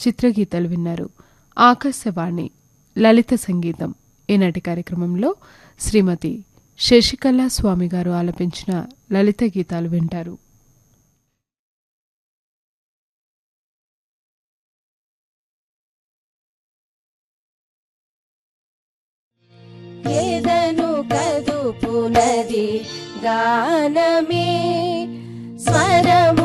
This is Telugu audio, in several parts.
చిత్రగీతాలు విన్నారు. ఆకాశవాణి లలిత సంగీతం. ఈనాటి కార్యక్రమంలో శ్రీమతి శశికళ స్వామి గారు ఆలపించిన లలిత గీతాలు వింటారు. గానమే స్వరం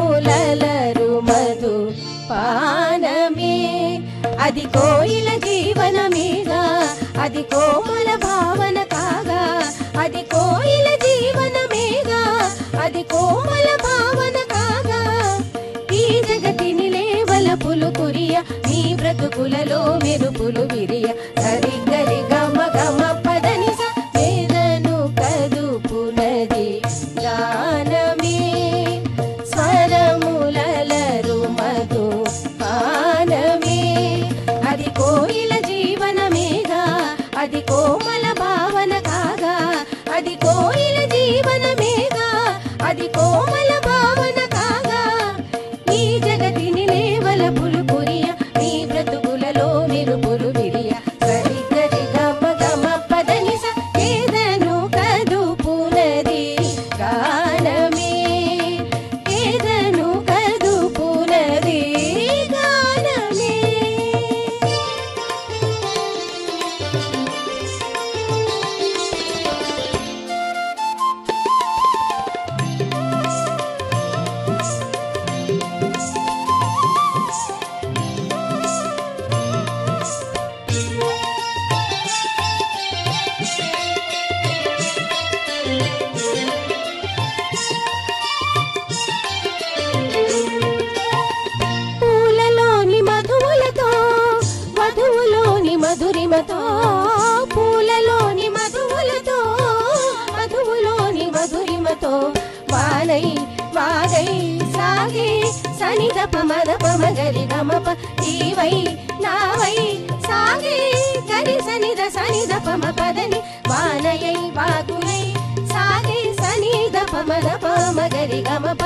పానమే. అది కోయిల జీవనమేగా. అది కోమల భావన కాగా. అది కోయిల జీవనమేగా. అది కోమల భావన కాగా. ఈ జగతిని లేవల పులు కురియ నీ బ్రతుకులలో మెరుపులు విరియ. సాగే సని దప మద పమ గరి గమప ఈవై నావై సాగే గరి సని ద సని దప మ పదని వానయై వాగునై సాగే సని దప మద పమ గరి గమప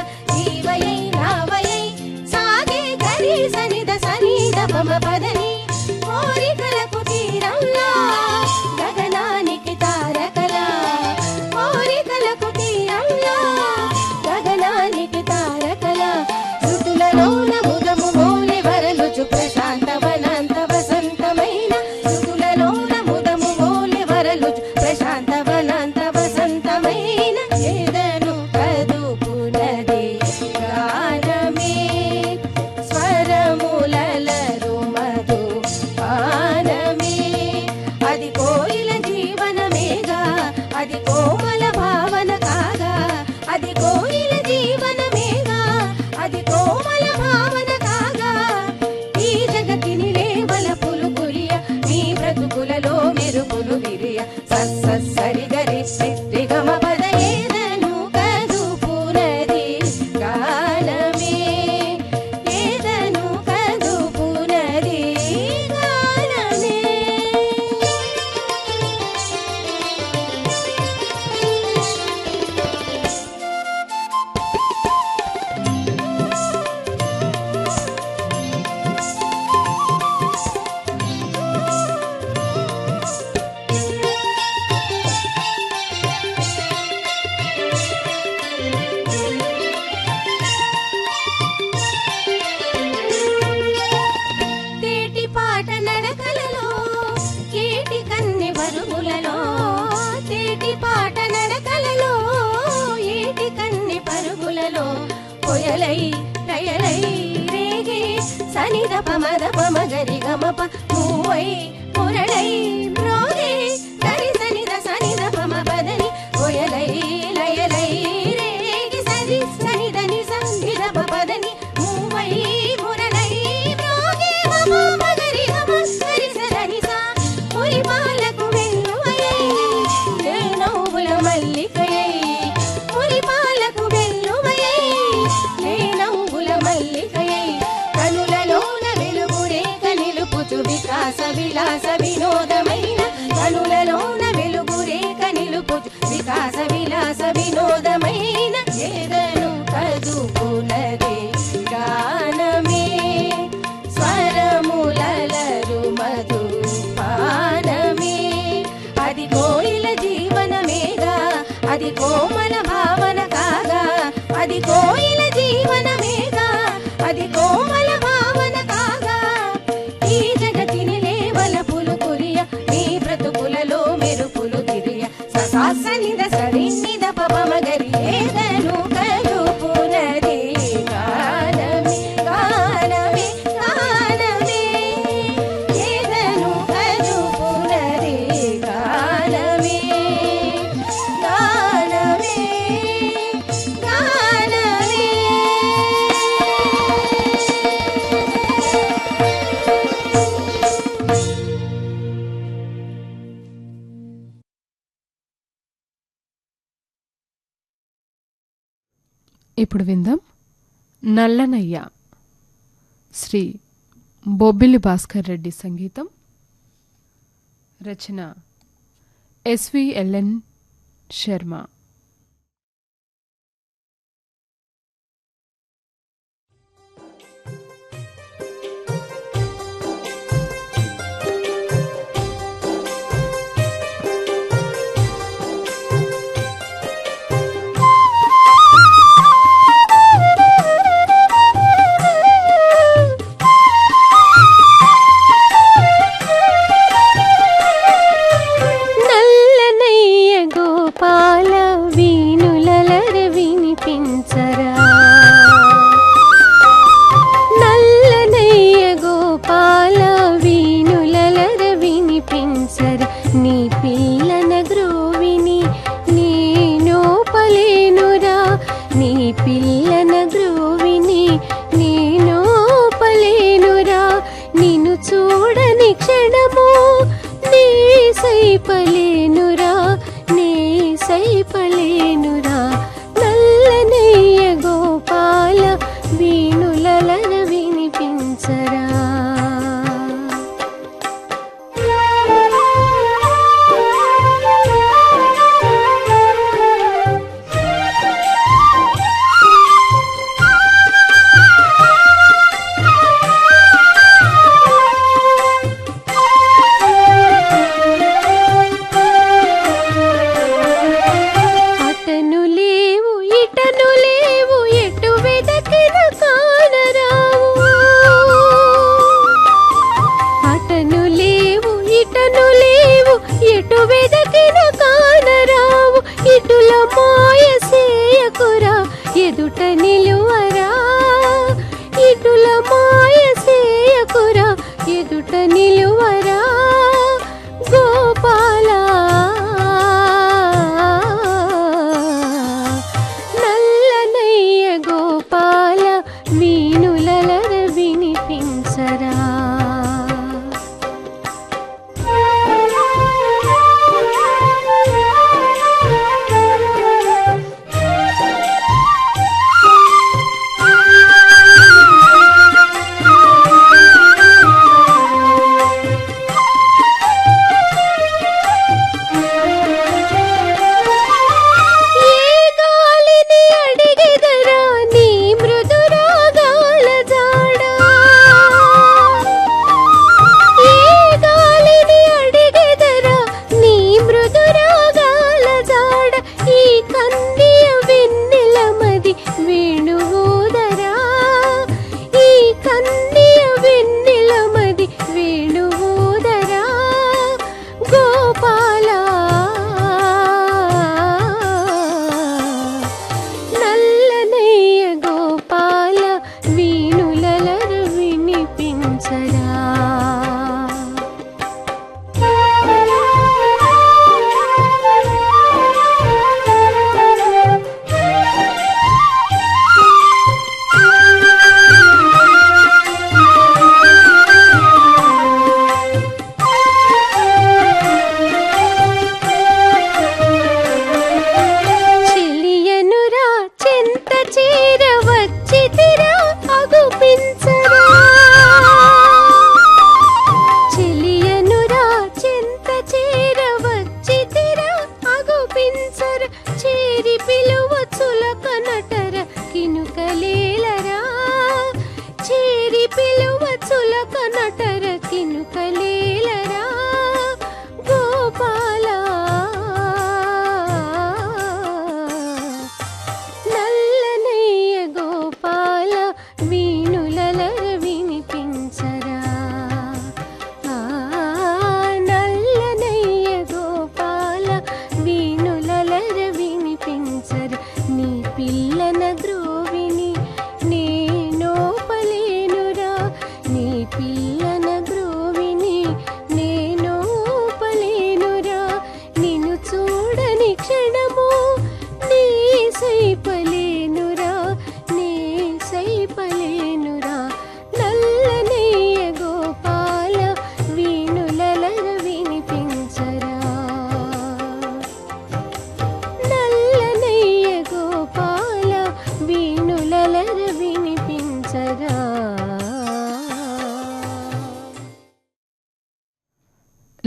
పమ గరి గమ ప ఇప్పుడు విందాం. నల్లనయ్య. శ్రీ బొబ్బిలి భాస్కర్ రెడ్డి సంగీతం. రచన ఎస్విఎల్ఎన్ శర్మ. వెనుక నిలువరా? ఇటుల మాయ సేయకురా? ఎదుట నిలు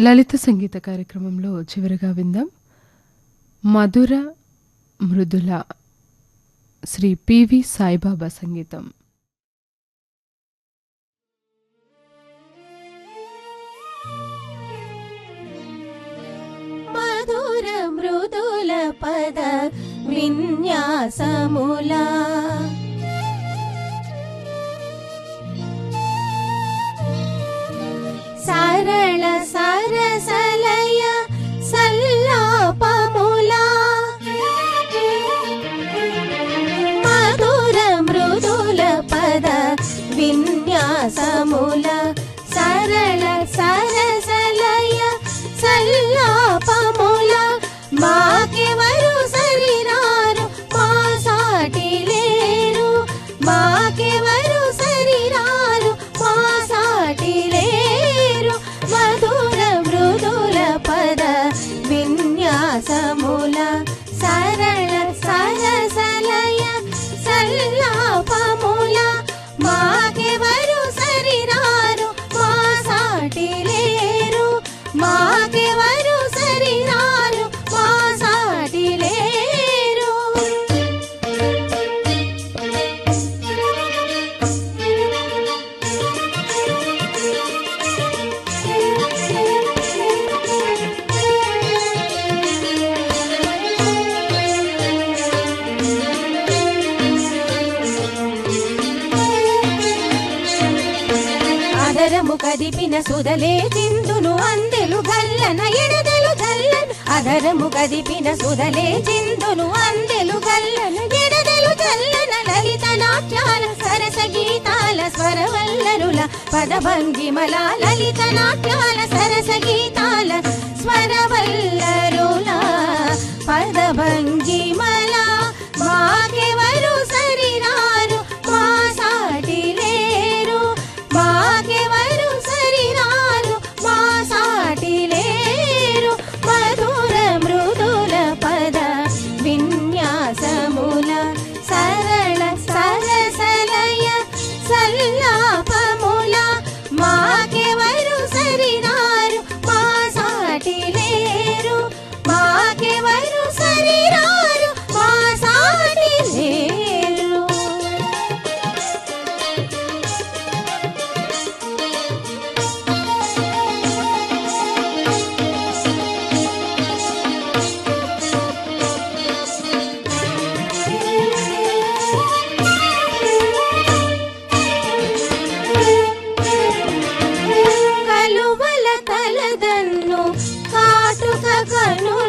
లలిత సంగీత కార్యక్రమంలో చివరిగా విందాం. మధుర మృదుల శ్రీ పివి సాయిబాబా సంగీతం. మధుర మృదుల పద విన్యాసములా తెలిపిన సుదలే చిందును అందెలు గల్లన ఎడదలు గల్లన్. అదరము కదిపిన సుదలే చిందును అందెలు గల్లన ఎడదలు గల్లన లలిత నాట్యాల సరస గీతాల స్వరవల్లరుల పదభంగిమల లలిత నాట్యాల సరస గీత 高い。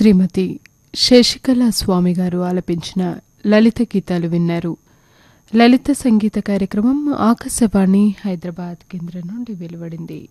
శ్రీమతి శశికళ స్వామి గారు ఆలపించిన లలిత గీతాలు విన్నారు. లలిత సంగీత కార్యక్రమం ఆకాశవాణి హైదరాబాద్ కేంద్రం నుండి వెలువడింది.